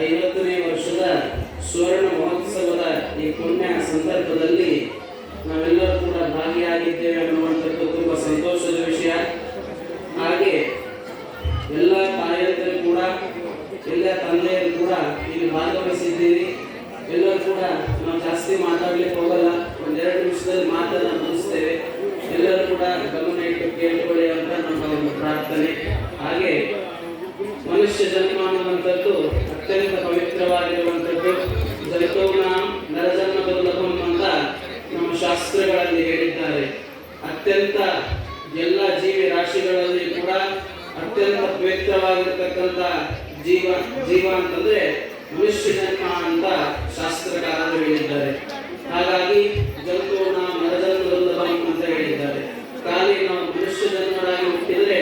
ಐವತ್ತನೇ ವರ್ಷದ ಸುವರ್ಣ ಮಹೋತ್ಸವದ ಈ ಪುಣ್ಯ ಸಂದರ್ಭದಲ್ಲಿ ನಾವೆಲ್ಲರೂ ಕೂಡ ಭಾಗಿಯಾಗಿದ್ದೇವೆ ಅನ್ನುವ ಅತ್ಯಂತ ಎಲ್ಲ ಜೀವಿ ರಾಶಿಗಳಲ್ಲಿ ಕೂಡ ಅತ್ಯಂತ ಪವಿತ್ರವಾಗಿರ್ತಕ್ಕಂಥ ಜೀವ ಜೀವ ಅಂತಂದ್ರೆ ಮನುಷ್ಯ ಜನ್ಮ ಅಂತ ಶಾಸ್ತ್ರಕಾರರು ಹೇಳಿದ್ದಾರೆ. ಹಾಗಾಗಿ ಜಂತು ನಾವು ನರಜನ್ಮದಲ್ಲವನು ಅಂತ ಹೇಳಿದ್ದಾರೆ. ಖಾಲಿ ನಾವು ಮನುಷ್ಯ ಜನ್ಮರಾಗಿ ಹುಟ್ಟಿದರೆ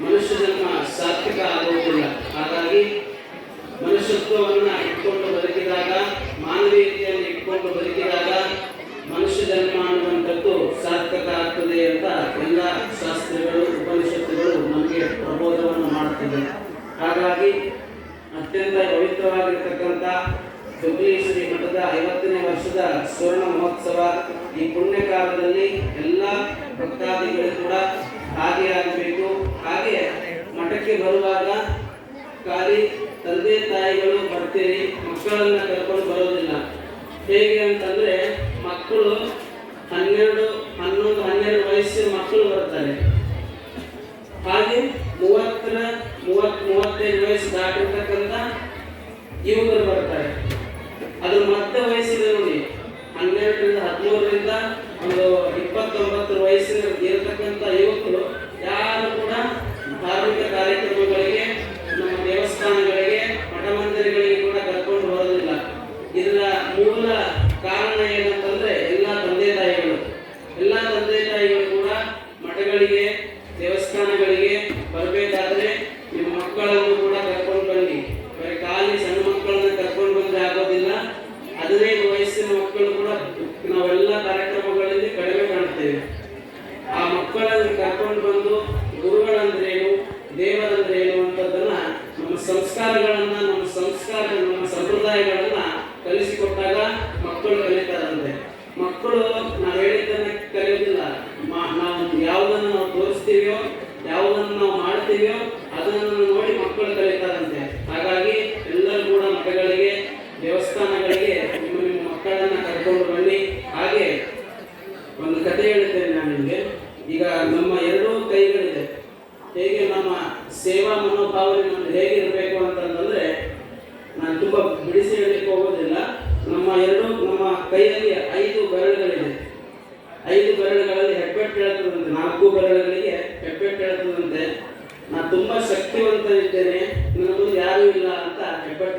ಮನುಷ್ಯ ಜನ್ಮ ಸಾತ್ವಿಕ ಆಗುವುದಿಲ್ಲ ಹಾಗಾಗಿ ಆಗ್ತದೆ. ಹಾಗಾಗಿ ಅತ್ಯಂತ ಪವಿತ್ರವಾಗಿರ್ತಕ್ಕಂಥ ದುಗ್ಗೇಶ್ವರಿ ಮಠದ ಐವತ್ತನೇ ವರ್ಷದ ಸುವರ್ಣ ಮಹೋತ್ಸವ ಈ ಪುಣ್ಯ ಕಾಲದಲ್ಲಿ ಎಲ್ಲ ಭಕ್ತಾದಿಗಳು ಕೂಡ ಹಾಗೆ ಆಗಬೇಕು ಹಾಗೆ ಮಠಕ್ಕೆ ಬರುವಾಗ ಖಾಲಿ ತಂದೆ ತಾಯಿಗಳು ಬರ್ತೀರಿ, ಮಕ್ಕಳನ್ನು ಕರ್ಕೊಂಡು ಬರೋದಿಲ್ಲ. ಹೇಗೆ ಅಂತಂದರೆ ಮಕ್ಕಳು ಹನ್ನೆರಡು ಕಲಿಸಿಕೊಟ್ಟಾಗ ಮಕ್ಕಳು ಕಲಿತಾರಂತೆ ಮಕ್ಕಳು ಇದ್ದೇನೆ ನನ್ನ ಮುಂದೆ ಯಾರೂ ಇಲ್ಲ ಅಂತ ಹೆಬ್ಬೆಟ್ಟ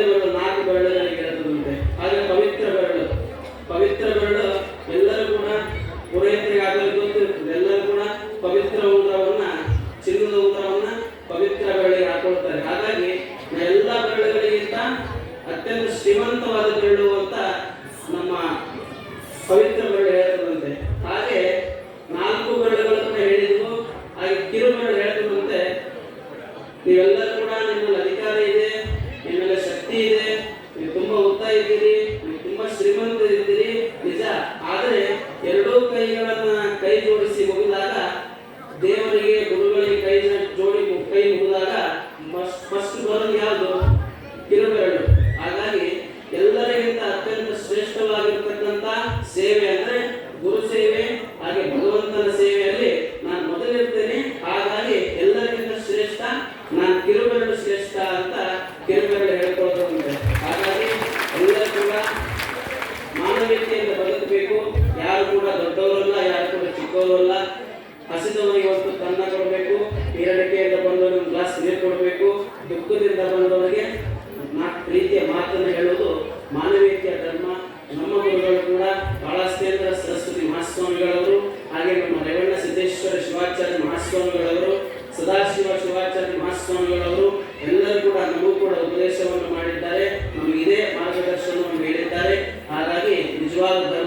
ಮತ್ತೆ ಒಂದು ನಾಲ್ಕು ಬೆಳ್ಳಿನ vendedores Івана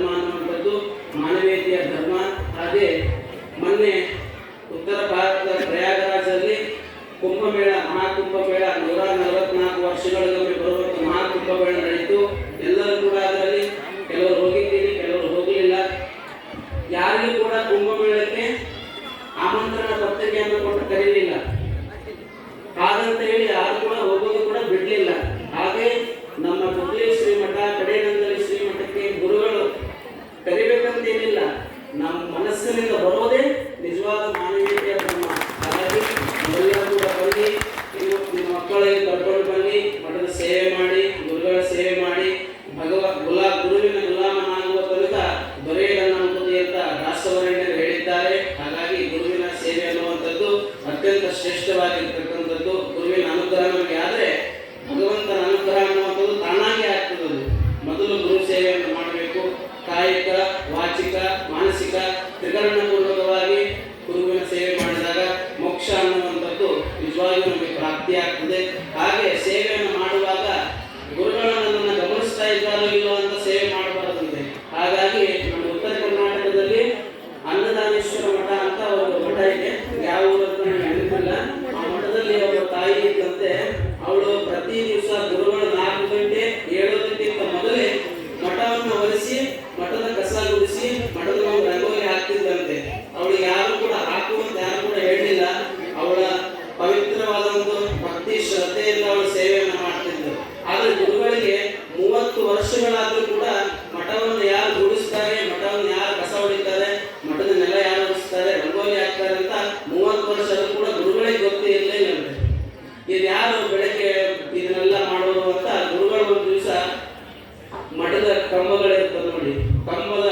ಇದು ಯಾರು ಬೆಳಗ್ಗೆ ಇದನ್ನೆಲ್ಲ ಮಾಡೋದು ಅಂತ ಗುರುಗಳು ಒಂದು ದಿವಸ ಮಠದ ಕಂಬಗಳಿರ್ತದೆ ನೋಡಿ. ಕಂಬದ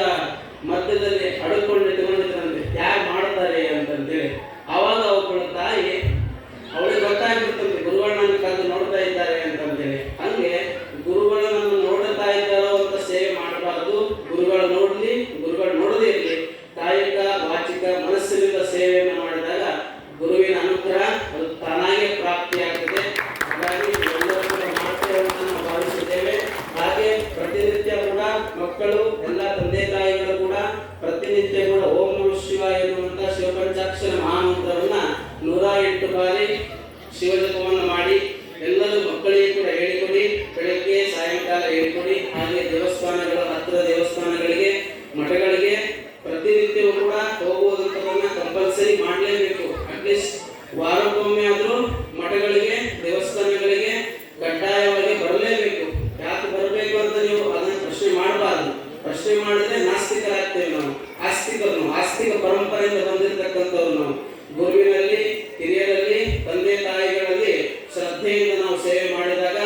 ಸೇವೆ ಮಾಡಿದಾಗ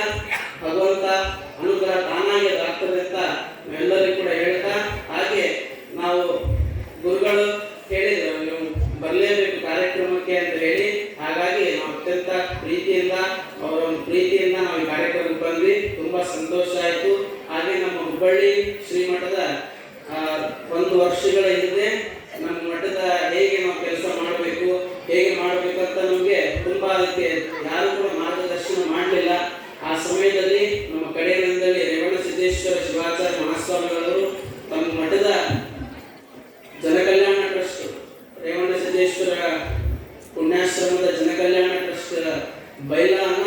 ಭಗವಂತ ಅನುಗ್ರಹ ತಾನಾಗಿ ಅದಾಗ್ತದೆ ಅಂತ ನಾವೆಲ್ಲರಿಗೂ ಕೂಡ ಹೇಳ್ತಾ, ಹಾಗೆ ನಾವು ಗುರುಗಳು ಹೇಳಿದ್ರು ನೀವು ಬರಲೇಬೇಕು ಕಾರ್ಯಕ್ರಮಕ್ಕೆ ಅಂತ ಹೇಳಿ. ಹಾಗಾಗಿ ನಾವು ಅತ್ಯಂತ ಪ್ರೀತಿಯಿಂದ ಅವರ ಒಂದು ಪ್ರೀತಿಯಿಂದ ನಾವು ಈ ಕಾರ್ಯಕ್ರಮಕ್ಕೆ ಬಂದ್ವಿ. ತುಂಬಾ ಸಂತೋಷ ಆಯಿತು. ಹಾಗೆ ನಮ್ಮ ಹುಬ್ಬಳ್ಳಿ ಶ್ರೀಮಠದ ಒಂದು ವರ್ಷಗಳ ಹಿಂದೆ ನಮ್ಮ ಮಠದ ಹೇಗೆ ನಾವು ಕೆಲಸ ಮಾಡಬೇಕು, ಹೇಗೆ ಮಾಡಬೇಕಂತ ನಮಗೆ ತುಂಬಾ ಅದಕ್ಕೆ ಯಾರು ಕೂಡ ಮಾರ್ಗ ಮಾಡ್ಲಿಲ್ಲ ಮಾಡಲಿಲ್ಲ. ಆ ಸಮಯದಲ್ಲಿ ನಮ್ಮ ಕಡೆಯಲ್ಲಿ ರೇವಣ ಸಿದ್ದೇಶ್ವರ ಶಿವಾಚಾರ್ಯ ಮಹಾಸ್ವಾಮಿಗಳವರು ತಮ್ಮ ಮಠದ ಜನಕಲ್ಯಾಣ ಟ್ರಸ್ಟ್ ರೇವಣ ಸಿದ್ದೇಶ್ವರ ಪುಣ್ಯಾಶ್ರಮದ ಜನಕಲ್ಯಾಣ ಟ್ರಸ್ಟ್ ಬೈಲಾನ